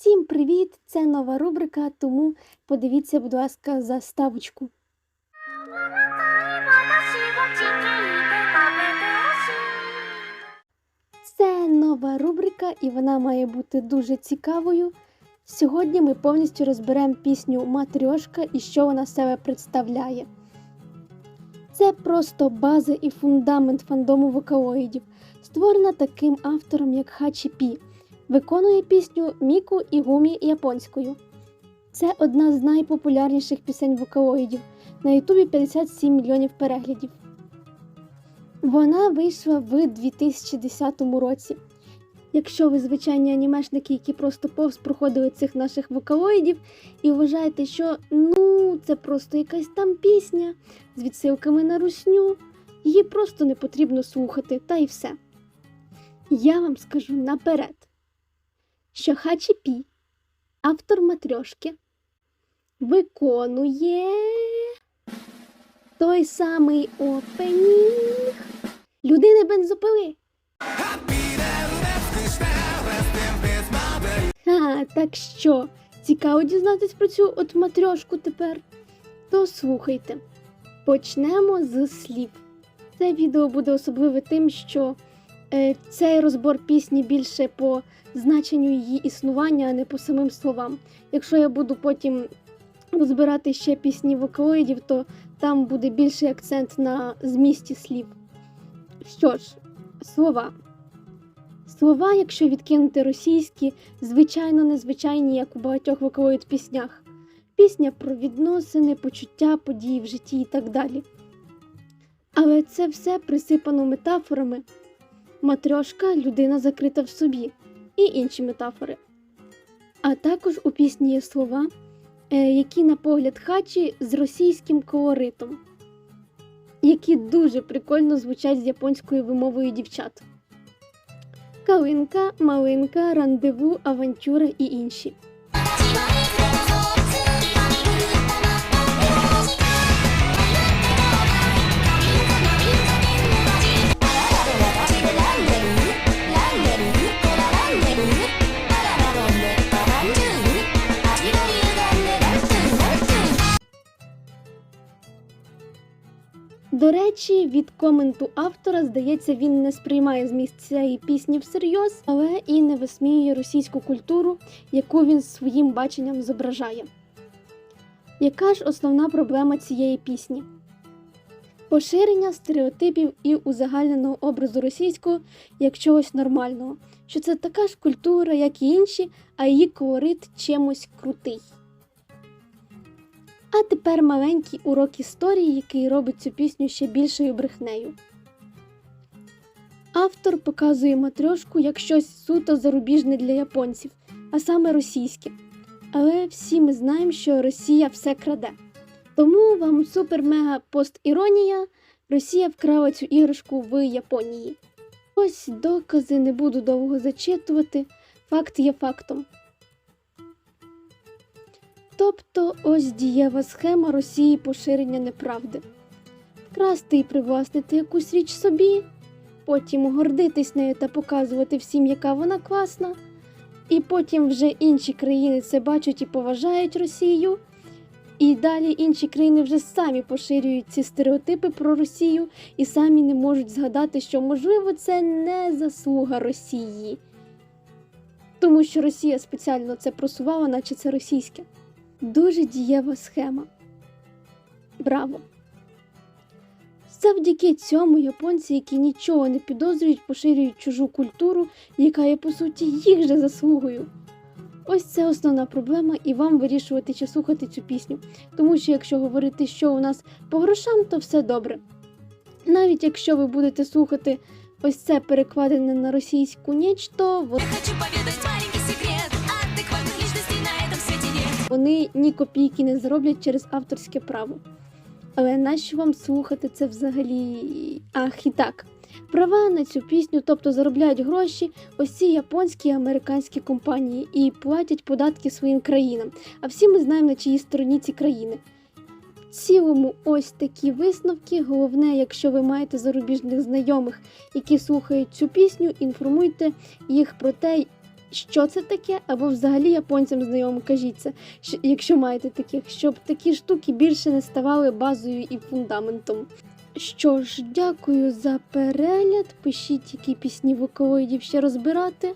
Всім привіт! Це нова рубрика, тому подивіться, будь ласка, заставочку. Це нова рубрика, і вона має бути дуже цікавою. Сьогодні ми повністю розберемо пісню Матрьошка і що вона себе представляє. Це просто база і фундамент фандому вокалоїдів, створена таким автором, як Хачі Пі. Виконує пісню Міку і Гумі японською. Це одна з найпопулярніших пісень вокалоїдів. На Ютубі 57 мільйонів переглядів. Вона вийшла в 2010 році. Якщо ви звичайні анімешники, які просто повз проходили цих наших вокалоїдів, і вважаєте, що ну це просто якась там пісня з відсилками на русню, її просто не потрібно слухати, та й все. Я вам скажу наперед, що Хачі Пі, автор матрьошки, виконує той самий опенінг людини бензопили. Ха, так що, цікаво дізнатись про цю от матрьошку тепер? То слухайте. Почнемо з слів. Це відео буде особливе тим, що цей розбор пісні більше по значенню її існування, а не по самим словам. Якщо я буду потім розбирати ще пісні вокалоїдів, то там буде більший акцент на змісті слів. Що ж, слова. Слова, якщо відкинути російські, звичайно незвичайні, як у багатьох вокалоїд піснях. Пісня про відносини, почуття, події в житті і так далі. Але це все присипано метафорами. Матрьошка людина закрита в собі і інші метафори. А також у пісні є слова, е, які, на погляд хачі, з російським колоритом, які дуже прикольно звучать з японською вимовою дівчат. Калинка, малинка, рандеву, авантюра і інші. До речі, від коменту автора, здається, він не сприймає зміст цієї пісні всерйоз, але і не висміює російську культуру, яку він своїм баченням зображає. Яка ж основна проблема цієї пісні? Поширення стереотипів і узагальненого образу російського як чогось нормального, що це така ж культура, як і інші, а її колорит чимось крутий. А тепер маленький урок історії, який робить цю пісню ще більшою брехнею. Автор показує матрьошку як щось суто зарубіжне для японців, а саме російське. Але всі ми знаємо, що Росія все краде. Тому вам супер-мега пост-іронія. Росія вкрала цю іграшку в Японії. Ось докази не буду довго зачитувати. Факт є фактом. Тобто ось дієва схема Росії поширення неправди. Вкрасти і привласнити якусь річ собі, потім гордитись нею та показувати всім, яка вона класна, і потім вже інші країни це бачать і поважають Росію. І далі інші країни вже самі поширюють ці стереотипи про Росію і самі не можуть згадати, що можливо це не заслуга Росії, тому що Росія спеціально це просувала, наче це російське. Дуже дієва схема. Браво! Завдяки цьому японці, які нічого не підозрюють, поширюють чужу культуру, яка є по суті їх же заслугою. Ось це основна проблема, і вам вирішувати чи слухати цю пісню. Тому що якщо говорити, що у нас по грошам, то все добре. Навіть якщо ви будете слухати ось це перекладене на російську ніч, то от вони ні копійки не зароблять через авторське право. Але нащо вам слухати це взагалі? Ах, і так. Права на цю пісню, тобто заробляють гроші ось ці японські і американські компанії і платять податки своїм країнам. А всі ми знаємо, на чиїй стороні ці країни. В цілому, ось такі висновки. Головне, якщо ви маєте зарубіжних знайомих, які слухають цю пісню, інформуйте їх про те, що це таке, або взагалі японцям знайомим кажіть це, якщо маєте таких, щоб такі штуки більше не ставали базою і фундаментом. Що ж, дякую за перегляд. Пишіть, які пісні вокалоїдів ще розбирати.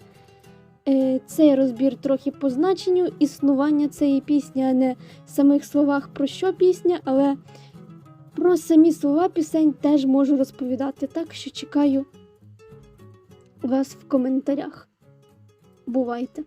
Е, Цей розбір трохи по значенню існування цієї пісні, а не самих словах про що пісня, але про самі слова пісень теж можу розповідати. Так що чекаю вас в коментарях. Бувайте!